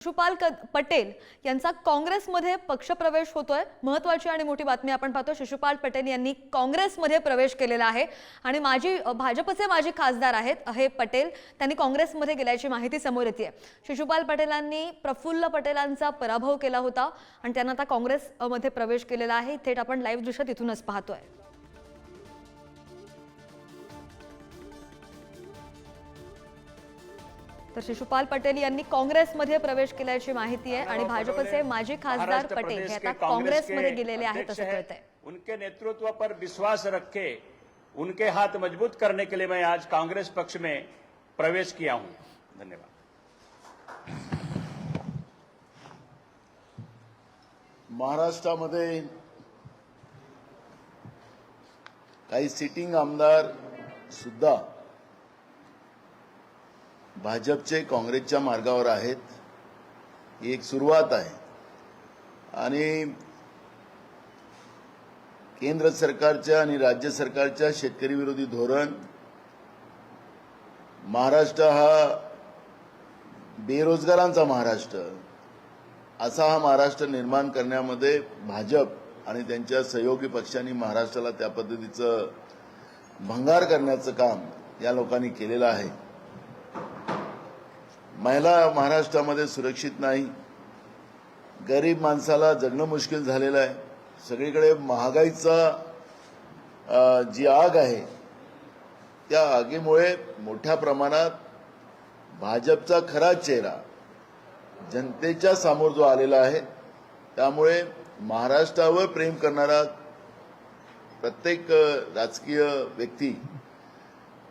शिशुपाल क- पटेल यांचा काँग्रेसमध्ये पक्षप्रवेश होतोय. महत्वाची आणि मोठी बातमी आपण पाहतो शिशुपाल पटेल यांनी काँग्रेसमध्ये प्रवेश केलेला आहे. आणि माजी भाजपचे माजी खासदार आहेत हे पटेल त्यांनी काँग्रेसमध्ये गेल्याची माहिती समोर येते शिशुपाल पटेलांनी प्रफुल्ल पटेलांचा पराभव केला होता आणि त्यांना आता काँग्रेसमध्ये प्रवेश केलेला आहे. थेट आपण लाईव्ह दृश्य तिथूनच पाहतोय. तर शिशुपाल पटेल यांनी काँग्रेसमध्ये प्रवेश केल्याची माहिती आहे आणि भाजपचे माजी खासदार पटेल हे आता कांग्रेस काँग्रेसमध्ये गेलेले आहेत असं हैं। कळतंय. उनके नेतृत्व पर विश्वास रखे उनके हाथ मजबूत करने के लिए मैं आज कांग्रेस पक्ष में प्रवेश किया हूं। धन्यवाद। महाराष्ट्रामध्ये काही सिटिंग आमदार सुद्धा भाजपचे काँग्रेसच्या मार्गावर आहेत. ही एक सुरुवात आहे. आणि केंद्र सरकारच्या आणि राज्य सरकारच्या शेतकरी विरोधी धोरण महाराष्ट्र हा बेरोजगारांचा महाराष्ट्र. असा हा महाराष्ट्र निर्माण करण्यामध्ये भाजप आणि त्यांच्या सहयोगी पक्षांनी महाराष्ट्राला त्या पद्धतीचं भंगार करण्याचं काम या लोकांनी केलेलं आहे. महिला महाराष्ट्रामध्ये सुरक्षित नाही. गरीब माणसाला जगणं मुश्किल झालेलं आहे. सगळीकडे महागाईचा जी आग आहे त्या आगीमुळे मोठ्या प्रमाणात भाजपचा खरा चेहरा जनतेच्या समोर जो आलेला आहे त्यामुळे महाराष्ट्रावर प्रेम करणारा प्रत्येक राजकीय व्यक्ती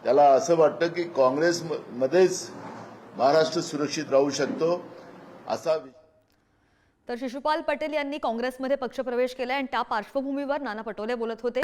त्याला असं वाटतं की काँग्रेसमध्येच महाराष्ट्र सुरक्षित राहू शकतो असा तर शिशुपाल पटेल यांनी काँग्रेसमध्ये पक्षप्रवेश केला आणि त्या पार्श्वभूमीवर नाना पटोले बोलत होते.